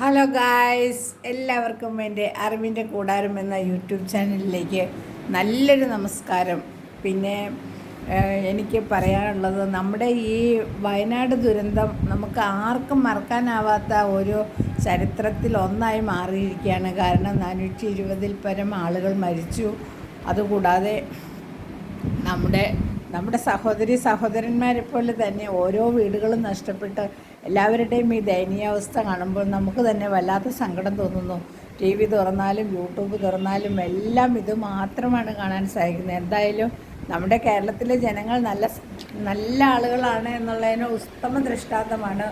Hello guys എല്ലാവർക്കും എന്റെ അറിവിന്റെ കൂടാരം എന്ന യൂട്യൂബ് ചാനലിലേക്ക് നല്ലൊരു നമസ്കാരം. പിന്നെ എനിക്ക് പറയാനുള്ളത് നമ്മുടെ ഈ വയനാട് ദുരന്തം നമുക്ക് ആർക്കും മറക്കാനാവാത്ത ഒരു ചരിത്രത്തിൽ ഒന്നായി മാറിയിരിക്കുകയാണ്. കാരണം നാനൂറ്റി ഇരുപതിൽ പരം ആളുകൾ മരിച്ചു. അതുകൂടാതെ നമ്മുടെ നമ്മുടെ സഹോദരി സഹോദരന്മാരെ പോലെ തന്നെ ഓരോ വീടുകളും നഷ്ടപ്പെട്ട് എല്ലാവരുടെയും ഈ ദയനീയാവസ്ഥ കാണുമ്പോൾ നമുക്ക് തന്നെ വല്ലാത്ത സങ്കടം തോന്നുന്നു. ടി വി തുറന്നാലും യൂട്യൂബ് തുറന്നാലും എല്ലാം ഇത് മാത്രമാണ് കാണാൻ സാധിക്കുന്നത്. എന്തായാലും നമ്മുടെ കേരളത്തിലെ ജനങ്ങൾ നല്ല നല്ല ആളുകളാണ് എന്നുള്ളതിന് ഉത്തമ ദൃഷ്ടാന്തമാണ്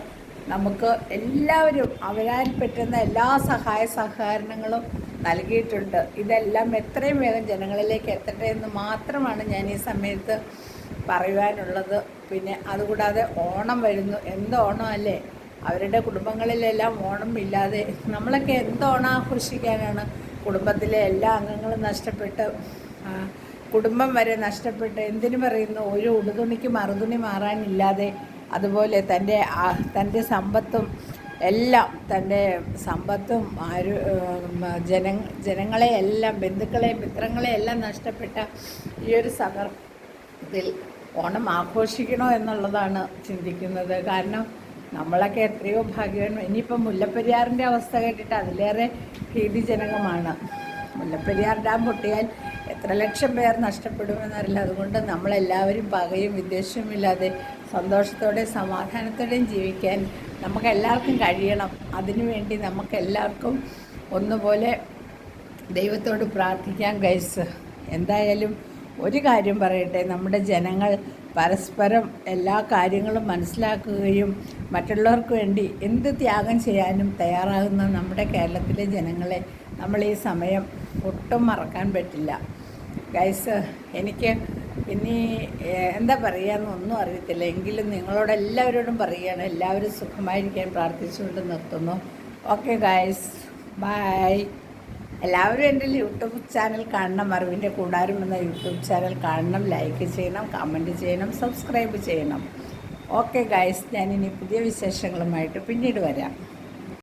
നമുക്ക് എല്ലാവരും അവരാൽ പറ്റുന്ന എല്ലാ സഹായ സഹകരണങ്ങളും നൽകിയിട്ടുണ്ട്. ഇതെല്ലാം എത്രയും വേഗം ജനങ്ങളിലേക്ക് എത്തട്ടെ എന്ന് മാത്രമാണ് ഞാൻ ഈ സമയത്ത് പറയുവാനുള്ളത്. പിന്നെ അതുകൂടാതെ ഓണം വരുന്നു. എന്ത് ഓണമല്ലേ? അവരുടെ കുടുംബങ്ങളിലെല്ലാം ഓണം ഇല്ലാതെ നമ്മളൊക്കെ എന്ത് ഓണം ആഘോഷിക്കാനാണ് കുടുംബത്തിലെ എല്ലാ അംഗങ്ങളും നഷ്ടപ്പെട്ട് കുടുംബം വരെ നഷ്ടപ്പെട്ട് എന്തിനു പറയുന്നു? ഒരു ഉടുതുണിക്ക് മറുതുണി മാറാനില്ലാതെ അതുപോലെ തന്റെ തന്റെ സമ്പത്തും എല്ലാം തന്റെ സമ്പത്തും ആരു ജന ജനങ്ങളെ എല്ലാം മിത്രങ്ങളെയെല്ലാം മിത്രങ്ങളെ എല്ലാം നഷ്ടപ്പെട്ട ഈ ഒരു സന്ദർഭത്തിൽ ഓണം ആഘോഷിക്കണോ എന്നുള്ളതാണ് ചിന്തിക്കുന്നത്. കാരണം നമ്മളൊക്കെ എത്രയോ ഭാഗ്യം ഇനിയിപ്പം മുല്ലപ്പെരിയാറിന്റെ അവസ്ഥ കേട്ടിട്ട് അതിലേറെ ഭീതിജനകമാണ്. മുല്ലപ്പെരിയാർ ഡാം പൊട്ടിയാൽ എത്ര ലക്ഷം പേർ നഷ്ടപ്പെടുമെന്നറിയില്ല. അതുകൊണ്ട് നമ്മളെല്ലാവരും പകയും വിദ്വേഷവുമില്ലാതെ സന്തോഷത്തോടെ സമാധാനത്തോടെയും ജീവിക്കാൻ നമുക്കെല്ലാവർക്കും കഴിയണം. അതിനുവേണ്ടി നമുക്ക് എല്ലാവർക്കും ഒന്നുപോലെ ദൈവത്തോട് പ്രാർത്ഥിക്കാം ഗൈസ്. എന്തായാലും ഒരു കാര്യം പറയട്ടെ നമ്മുടെ ജനങ്ങൾ പരസ്പരം എല്ലാ കാര്യങ്ങളും മനസ്സിലാക്കുകയും മറ്റുള്ളവർക്ക് വേണ്ടി എന്ത് ത്യാഗം ചെയ്യാനും തയ്യാറാകുന്ന നമ്മുടെ കേരളത്തിലെ ജനങ്ങളെ നമ്മൾ ഈ സമയം ഒട്ടും മറക്കാൻ പറ്റില്ല. ഗൈസ് എനിക്ക് ഇനി എന്താ പറയുകയെന്നൊന്നും അറിയത്തില്ല. എങ്കിലും നിങ്ങളോട് എല്ലാവരോടും പറയുകയാണ്. എല്ലാവരും സുഖമായിരിക്കാൻ പ്രാർത്ഥിച്ചുകൊണ്ട് നിർത്തുന്നു. ഓക്കെ ഗൈസ് ബൈ എല്ലാവരും എന്റെ യൂട്യൂബ് ചാനൽ കാണണം അറിവിന്റെ കൂടാരം എന്ന യൂട്യൂബ് ചാനൽ കാണണം ലൈക്ക് ചെയ്യണം കമന്റ് ചെയ്യണം സബ്സ്ക്രൈബ് ചെയ്യണം. ഓക്കെ ഗൈസ് ഞാനിനി പുതിയ വിശേഷങ്ങളുമായിട്ട് പിന്നീട് വരാം.